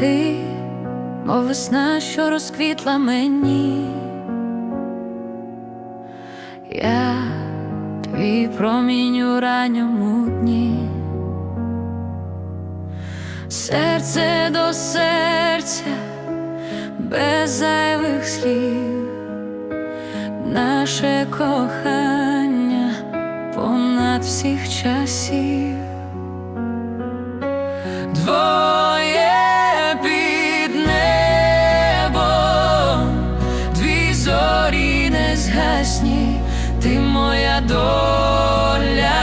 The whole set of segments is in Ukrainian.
мов весна, що розквітла мені. Я твій промінь у ранньому дні, серце до серця, без зайвих слів, наше кохання понад всіх часів. Двоє згасні, ти моя доля,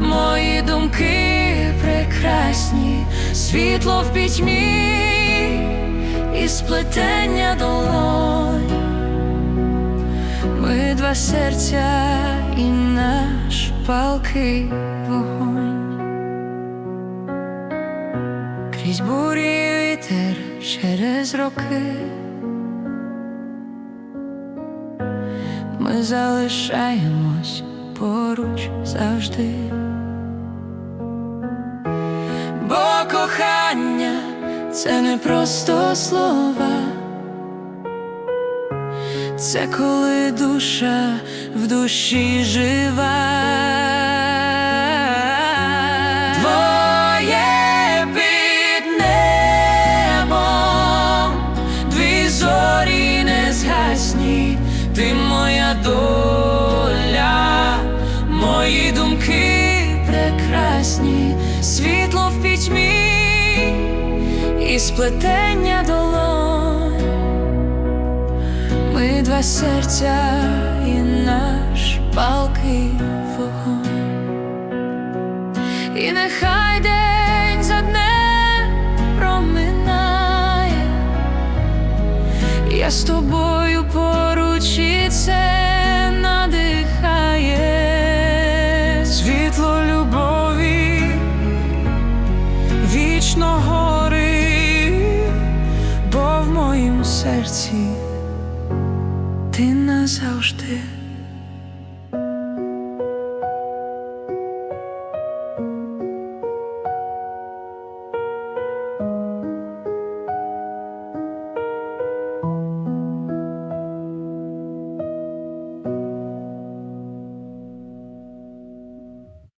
мої думки прекрасні, світло в пітьмі і сплетення долонь. Ми два серця і наш палкий вогонь. Крізь бурі вітер через роки ми залишаємось поруч завжди, бо кохання це не просто слова, це коли душа в душі жива. Сплетення долонь. Ми два серця і наш палкий вогонь. І нехай день за днем проминає, я з тобою поруч і це серці ти назавжди.